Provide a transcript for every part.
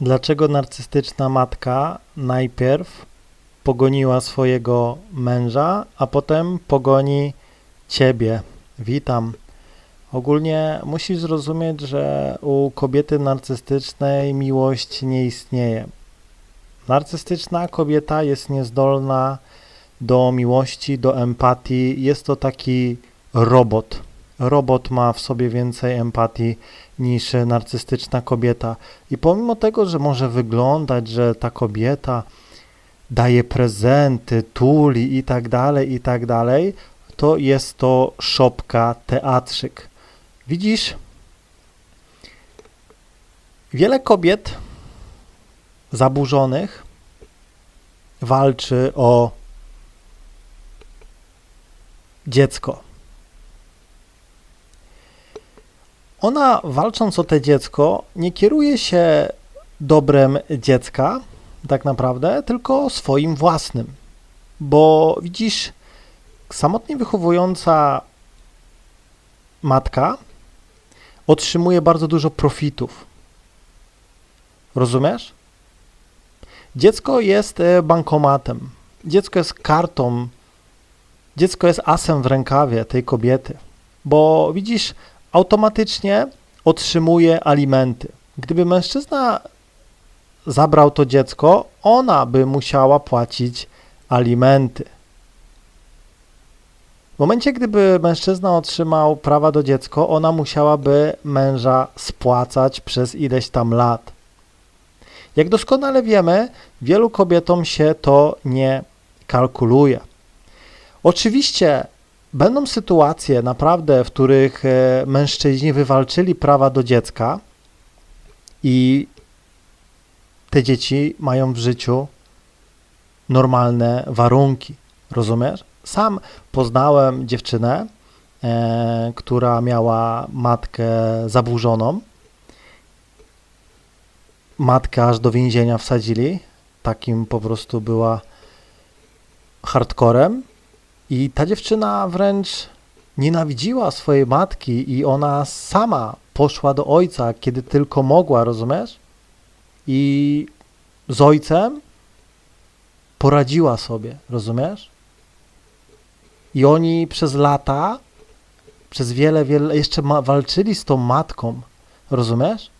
Dlaczego narcystyczna matka najpierw pogoniła swojego męża, a potem pogoni ciebie? Witam. Ogólnie musisz zrozumieć, że u kobiety narcystycznej miłość nie istnieje. Narcystyczna kobieta jest niezdolna do miłości, do empatii. Jest to taki robot. Robot ma w sobie więcej empatii niż narcystyczna kobieta. I pomimo tego, że może wyglądać, że ta kobieta daje prezenty, tuli i tak dalej, i tak dalej, to jest to szopka, teatrzyk. Widzisz? Wiele kobiet zaburzonych walczy o dziecko. Ona, walcząc o te dziecko, nie kieruje się dobrem dziecka, tak naprawdę, tylko swoim własnym. Bo widzisz, samotnie wychowująca matka otrzymuje bardzo dużo profitów. Rozumiesz? Dziecko jest e, bankomatem. Dziecko jest kartą. Dziecko jest asem w rękawie tej kobiety. Bo widzisz, automatycznie otrzymuje alimenty. Gdyby mężczyzna zabrał to dziecko, ona by musiała płacić alimenty. W momencie, gdyby mężczyzna otrzymał prawa do dziecka, ona musiałaby męża spłacać przez ileś tam lat. Jak doskonale wiemy, wielu kobietom się to nie kalkuluje. Oczywiście będą sytuacje naprawdę, w których e, mężczyźni wywalczyli prawa do dziecka i te dzieci mają w życiu normalne warunki. Rozumiesz? Sam poznałem dziewczynę, e, która miała matkę zaburzoną. Matkę aż do więzienia wsadzili. Takim po prostu była hardcorem. I ta dziewczyna wręcz nienawidziła swojej matki i ona sama poszła do ojca, kiedy tylko mogła, rozumiesz? I z ojcem poradziła sobie, rozumiesz? I oni przez lata, przez wiele, wiele, jeszcze walczyli z tą matką, rozumiesz?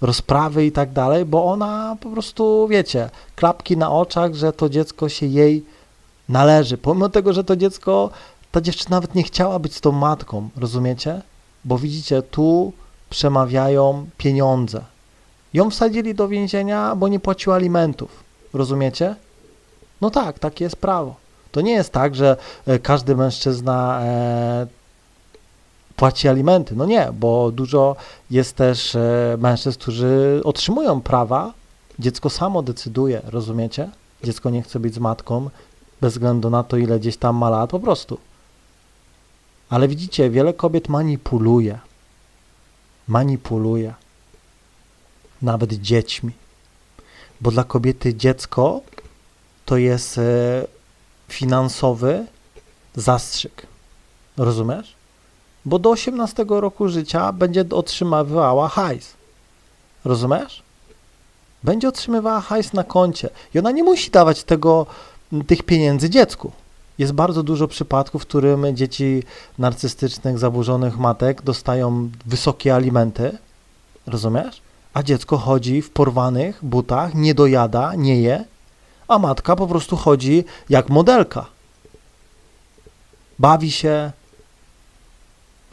Rozprawy i tak dalej, bo ona po prostu, wiecie, klapki na oczach, że to dziecko się jej należy. Pomimo tego, że to dziecko, ta dziewczyna nawet nie chciała być z tą matką, rozumiecie? Bo widzicie, tu przemawiają pieniądze. Ją wsadzili do więzienia, bo nie płaciła alimentów. Rozumiecie? No tak, takie jest prawo. To nie jest tak, że e, każdy mężczyzna e, płaci alimenty. No nie, bo dużo jest też e, mężczyzn, którzy otrzymują prawa. Dziecko samo decyduje, rozumiecie? Dziecko nie chce być z matką, bez względu na to, ile gdzieś tam ma lat, po prostu. Ale widzicie, wiele kobiet manipuluje. Manipuluje. Nawet dziećmi. Bo dla kobiety dziecko to jest e, finansowy zastrzyk. Rozumiesz? Bo do 18 roku życia będzie otrzymywała hajs. Rozumiesz? Będzie otrzymywała hajs na koncie i ona nie musi dawać tego, tych pieniędzy dziecku. Jest bardzo dużo przypadków, w którym dzieci narcystycznych, zaburzonych matek dostają wysokie alimenty. Rozumiesz? A dziecko chodzi w porwanych butach, nie dojada, nie je, a matka po prostu chodzi jak modelka. Bawi się,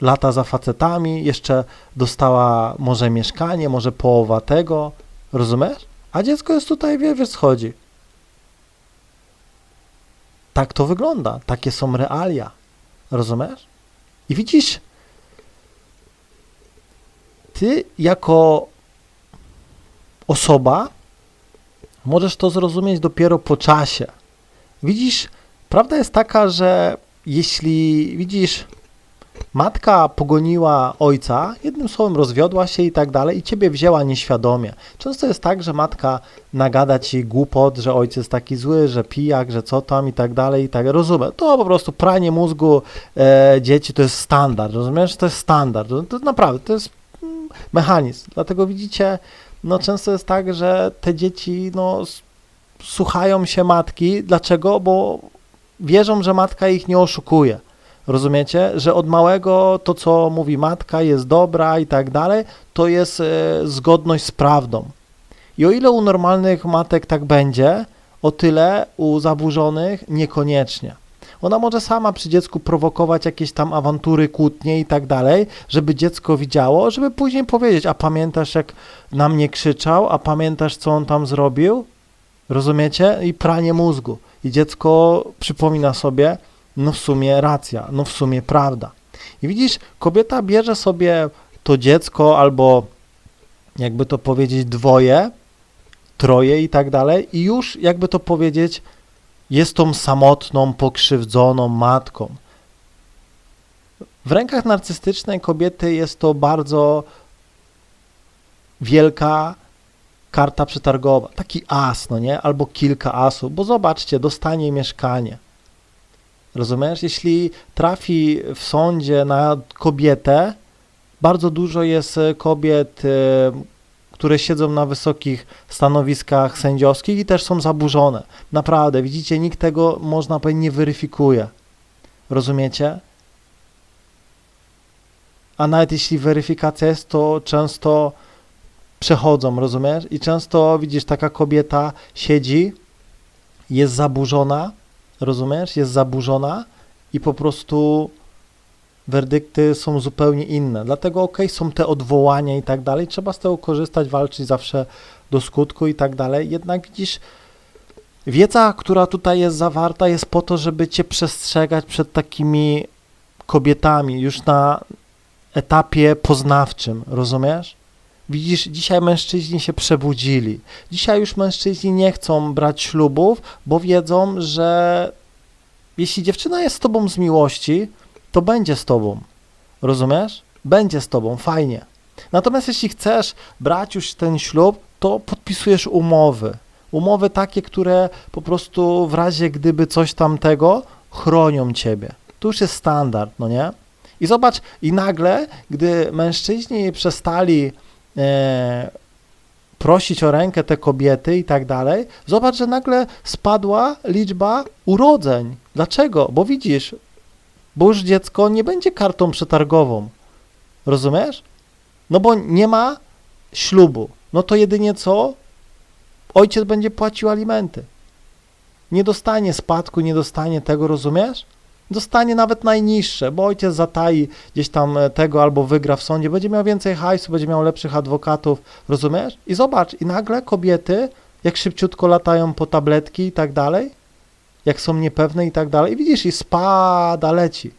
lata za facetami, jeszcze dostała może mieszkanie, może połowa tego, rozumiesz? A dziecko jest tutaj, wie, wiesz, schodzi. Tak to wygląda, takie są realia, rozumiesz? I widzisz, ty jako osoba możesz to zrozumieć dopiero po czasie. Widzisz, prawda jest taka, że jeśli widzisz, matka pogoniła ojca, jednym słowem rozwiodła się i tak dalej, i ciebie wzięła nieświadomie. Często jest tak, że matka nagada ci głupot, że ojciec jest taki zły, że pijak, że co tam i tak dalej, i tak rozumiem. To po prostu pranie mózgu e, dzieci to jest standard, rozumiesz? To jest standard. To, to naprawdę, to jest mm, mechanizm. Dlatego widzicie, no często jest tak, że te dzieci no, słuchają się matki. Dlaczego? Bo wierzą, że matka ich nie oszukuje. Rozumiecie? Że od małego to, co mówi matka, jest dobra i tak dalej, to jest e, zgodność z prawdą. I o ile u normalnych matek tak będzie, o tyle u zaburzonych niekoniecznie. Ona może sama przy dziecku prowokować jakieś tam awantury, kłótnie i tak dalej, żeby dziecko widziało, żeby później powiedzieć, a pamiętasz jak na mnie krzyczał, a pamiętasz co on tam zrobił? Rozumiecie? I pranie mózgu. I dziecko przypomina sobie, no w sumie racja, no w sumie prawda. I widzisz, kobieta bierze sobie to dziecko albo jakby to powiedzieć dwoje, troje i tak dalej i już jakby to powiedzieć jest tą samotną, pokrzywdzoną matką. W rękach narcystycznej kobiety jest to bardzo wielka karta przetargowa, taki as, no nie? Albo kilka asów, bo zobaczcie, dostanie mieszkanie. Rozumiesz? Jeśli trafi w sądzie na kobietę, bardzo dużo jest e, kobiet, e, które siedzą na wysokich stanowiskach sędziowskich i też są zaburzone. Naprawdę, widzicie, nikt tego, można powiedzieć, nie weryfikuje. Rozumiecie? A nawet jeśli weryfikacja jest, to często przechodzą, rozumiesz? I często widzisz, taka kobieta siedzi, jest zaburzona, rozumiesz? Jest zaburzona i po prostu werdykty są zupełnie inne. Dlatego okej, są te odwołania i tak dalej, trzeba z tego korzystać, walczyć zawsze do skutku i tak dalej. Jednak widzisz, wiedza, która tutaj jest zawarta, jest po to, żeby cię przestrzegać przed takimi kobietami już na etapie poznawczym, rozumiesz? Widzisz, dzisiaj mężczyźni się przebudzili. Dzisiaj już mężczyźni nie chcą brać ślubów, bo wiedzą, że jeśli dziewczyna jest z tobą z miłości, to będzie z tobą. Rozumiesz? Będzie z tobą, fajnie. Natomiast jeśli chcesz brać już ten ślub, to podpisujesz umowy. Umowy takie, które po prostu w razie gdyby coś tamtego chronią ciebie. To już jest standard, no nie? I zobacz, i nagle, gdy mężczyźni przestali prosić o rękę te kobiety i tak dalej, zobacz, że nagle spadła liczba urodzeń. Dlaczego? Bo widzisz, bo już dziecko nie będzie kartą przetargową. Rozumiesz? No bo nie ma ślubu. No to jedynie co? Ojciec będzie płacił alimenty. Nie dostanie spadku, nie dostanie tego, rozumiesz? Dostanie nawet najniższe, bo ojciec zatai gdzieś tam e, tego albo wygra w sądzie, będzie miał więcej hajsu, będzie miał lepszych adwokatów, rozumiesz? I zobacz, i nagle kobiety, jak szybciutko latają po tabletki i tak dalej, jak są niepewne i tak dalej. I widzisz, i spada, leci.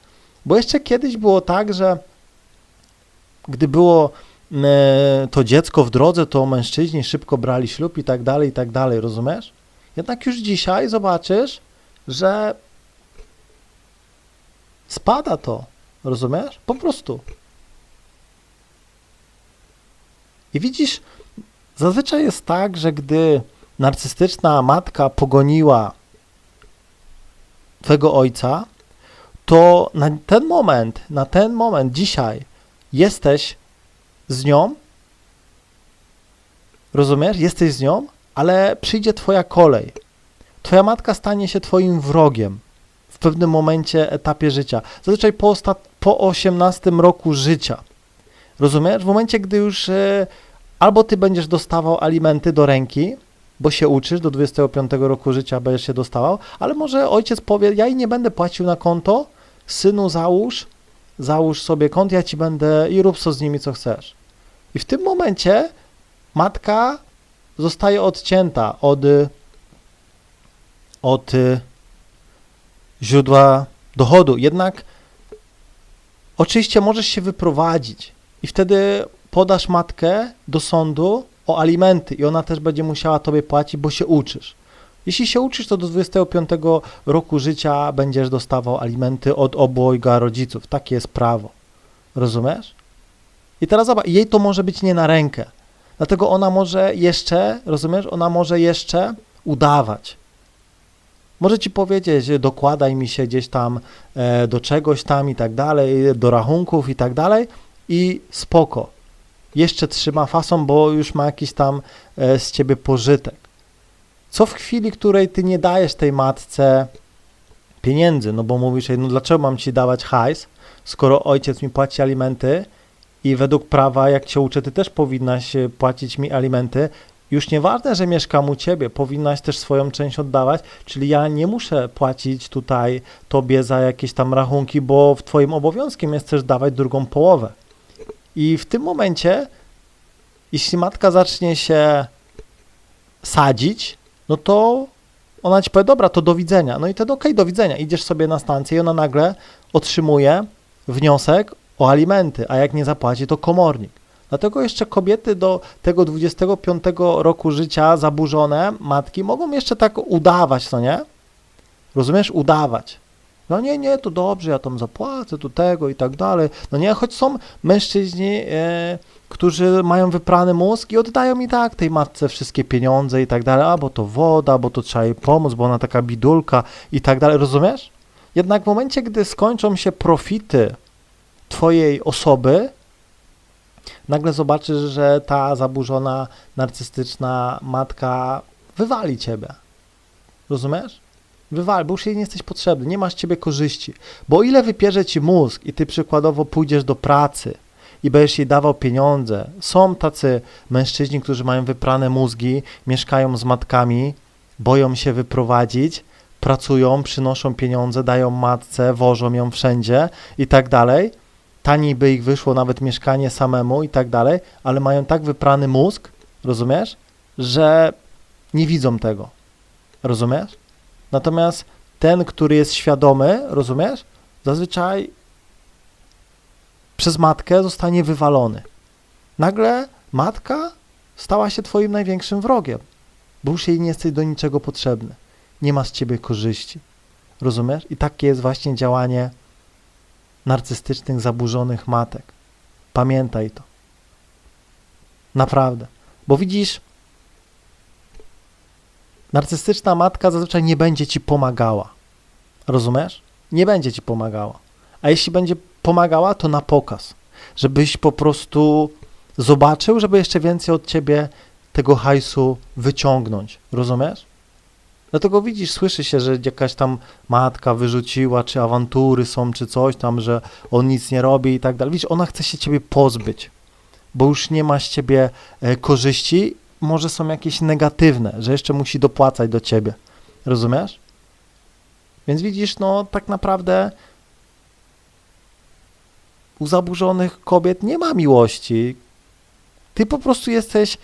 Bo jeszcze kiedyś było tak, że gdy było e, to dziecko w drodze, to mężczyźni szybko brali ślub i tak dalej, i tak dalej, rozumiesz? Jednak już dzisiaj zobaczysz, że spada to, rozumiesz? Po prostu. I widzisz, zazwyczaj jest tak, że gdy narcystyczna matka pogoniła twego ojca, to na ten moment, na ten moment, dzisiaj jesteś z nią, rozumiesz? Jesteś z nią, ale przyjdzie twoja kolej. Twoja matka stanie się twoim wrogiem w pewnym momencie, etapie życia. Zazwyczaj po, ostat- po 18 roku życia. Rozumiesz? W momencie, gdy już e, albo ty będziesz dostawał alimenty do ręki, bo się uczysz, do 25 roku życia będziesz się dostawał, ale może ojciec powie, ja jej nie będę płacił na konto, synu załóż, załóż sobie kont, ja ci będę i rób co z nimi, co chcesz. I w tym momencie matka zostaje odcięta od, od źródła dochodu. Jednak oczywiście możesz się wyprowadzić i wtedy podasz matkę do sądu o alimenty i ona też będzie musiała tobie płacić, bo się uczysz. Jeśli się uczysz, to do 25 roku życia będziesz dostawał alimenty od obojga rodziców. Takie jest prawo. Rozumiesz? I teraz zobacz, jej to może być nie na rękę. Dlatego ona może jeszcze, rozumiesz, ona może jeszcze udawać. Może ci powiedzieć, dokładaj mi się gdzieś tam e, do czegoś tam i tak dalej, do rachunków i tak dalej i spoko. jeszcze trzyma fasą, bo już ma jakiś tam e, z ciebie pożytek. Co w chwili, której ty nie dajesz tej matce pieniędzy, no bo mówisz jej, no dlaczego mam ci dawać hajs, skoro ojciec mi płaci alimenty i według prawa, jak cię uczę, ty też powinnaś e, płacić mi alimenty. Już nieważne, że mieszkam u ciebie, powinnaś też swoją część oddawać, czyli ja nie muszę płacić tutaj tobie za jakieś tam rachunki, bo twoim obowiązkiem jest też dawać drugą połowę. I w tym momencie, jeśli matka zacznie się sadzić, no to ona ci powie, dobra, to do widzenia. No i wtedy okej, do widzenia. Idziesz sobie na stację i ona nagle otrzymuje wniosek o alimenty, a jak nie zapłaci, to komornik. Dlatego jeszcze kobiety do tego 25 roku życia zaburzone, matki, mogą jeszcze tak udawać, co nie? Rozumiesz? Udawać. No nie, nie, to dobrze, ja tam zapłacę, tu tego i tak dalej. No nie, choć są mężczyźni, e, którzy mają wyprany mózg i oddają i tak tej matce wszystkie pieniądze i tak dalej, a bo to woda, bo to trzeba jej pomóc, bo ona taka bidulka i tak dalej, rozumiesz? Jednak w momencie, gdy skończą się profity twojej osoby, nagle zobaczysz, że ta zaburzona, narcystyczna matka wywali ciebie. Rozumiesz? Wywali, bo już jej nie jesteś potrzebny, nie masz ciebie korzyści. Bo o ile wypierze ci mózg i ty przykładowo pójdziesz do pracy i będziesz jej dawał pieniądze, są tacy mężczyźni, którzy mają wyprane mózgi, mieszkają z matkami, boją się wyprowadzić, pracują, przynoszą pieniądze, dają matce, wożą ją wszędzie i tak dalej. Taniej by ich wyszło nawet mieszkanie samemu i tak dalej, ale mają tak wyprany mózg, rozumiesz, że nie widzą tego. Rozumiesz? Natomiast ten, który jest świadomy, rozumiesz, zazwyczaj przez matkę zostanie wywalony. Nagle matka stała się twoim największym wrogiem, bo już jej nie jesteś do niczego potrzebny. Nie ma z ciebie korzyści. Rozumiesz? I takie jest właśnie działanie narcystycznych, zaburzonych matek. Pamiętaj to. Naprawdę. Bo widzisz, narcystyczna matka zazwyczaj nie będzie ci pomagała. Rozumiesz? Nie będzie ci pomagała. A jeśli będzie pomagała, to na pokaz. Żebyś po prostu zobaczył, żeby jeszcze więcej od ciebie tego hajsu wyciągnąć. Rozumiesz? Dlatego widzisz, słyszy się, że jakaś tam matka wyrzuciła, czy awantury są, czy coś tam, że on nic nie robi i tak dalej. Widzisz, ona chce się ciebie pozbyć, bo już nie ma z ciebie e, korzyści, może są jakieś negatywne, że jeszcze musi dopłacać do ciebie. Rozumiesz? Więc widzisz, no tak naprawdę u zaburzonych kobiet nie ma miłości. Ty po prostu jesteś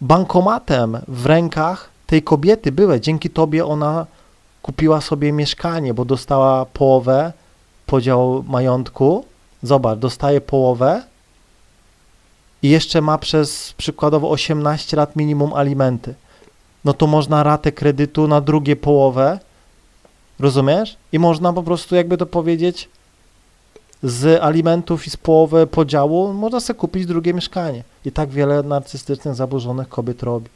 bankomatem w rękach tej kobiety byłeś. Dzięki tobie ona kupiła sobie mieszkanie, bo dostała połowę podział majątku. Zobacz, dostaje połowę i jeszcze ma przez przykładowo 18 lat minimum alimenty. No to można ratę kredytu na drugie połowę, rozumiesz? I można po prostu, jakby to powiedzieć, z alimentów i z połowy podziału można sobie kupić drugie mieszkanie. I tak wiele narcystycznych, zaburzonych kobiet robi.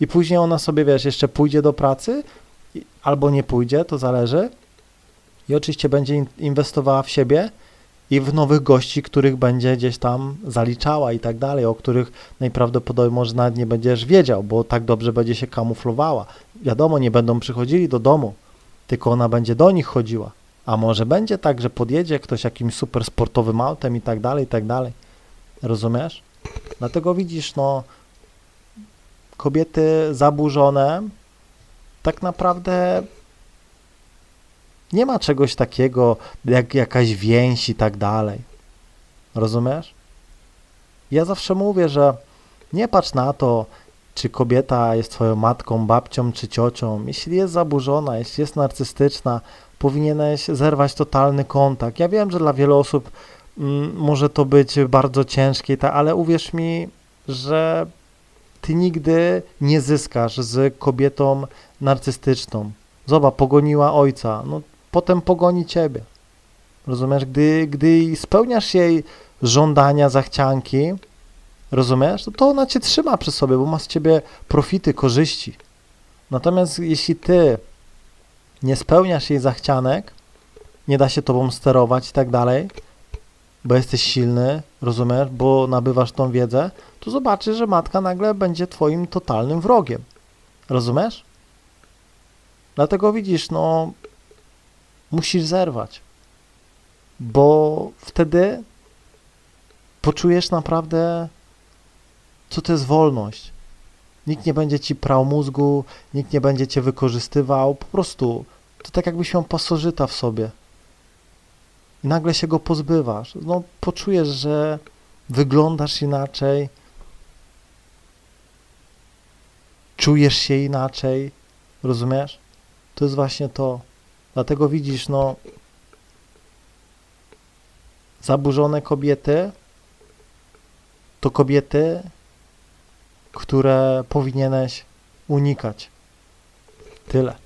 I później ona sobie, wiesz, jeszcze pójdzie do pracy, albo nie pójdzie, to zależy. I oczywiście będzie in- inwestowała w siebie i w nowych gości, których będzie gdzieś tam zaliczała i tak dalej, o których najprawdopodobniej może nawet nie będziesz wiedział, bo tak dobrze będzie się kamuflowała. Wiadomo, nie będą przychodzili do domu, tylko ona będzie do nich chodziła. A może będzie tak, że podjedzie ktoś jakimś super sportowym autem i tak dalej, i tak dalej. Rozumiesz? Dlatego widzisz, no, kobiety zaburzone, tak naprawdę nie ma czegoś takiego jak jakaś więź i tak dalej. Rozumiesz? Ja zawsze mówię, że nie patrz na to, czy kobieta jest twoją matką, babcią czy ciocią. Jeśli jest zaburzona, jeśli jest narcystyczna, powinieneś zerwać totalny kontakt. Ja wiem, że dla wielu osób mm, może to być bardzo ciężkie, tak, ale uwierz mi, że ty nigdy nie zyskasz z kobietą narcystyczną. Zobacz, pogoniła ojca, no potem pogoni ciebie. Rozumiesz? Gdy, gdy spełniasz jej żądania, zachcianki, rozumiesz? To, to ona cię trzyma przy sobie, bo ma z ciebie profity, korzyści. Natomiast jeśli ty nie spełniasz jej zachcianek, nie da się tobą sterować i tak dalej, bo jesteś silny, rozumiesz, bo nabywasz tą wiedzę, to zobaczysz, że matka nagle będzie twoim totalnym wrogiem. Rozumiesz? Dlatego widzisz, no, musisz zerwać, bo wtedy poczujesz naprawdę, co to jest wolność. Nikt nie będzie ci prał mózgu, nikt nie będzie cię wykorzystywał, po prostu to tak jakbyś miał pasożyta w sobie. I nagle się go pozbywasz. No, poczujesz, że wyglądasz inaczej, czujesz się inaczej, rozumiesz? To jest właśnie to. Dlatego widzisz, no, zaburzone kobiety to kobiety, które powinieneś unikać. Tyle.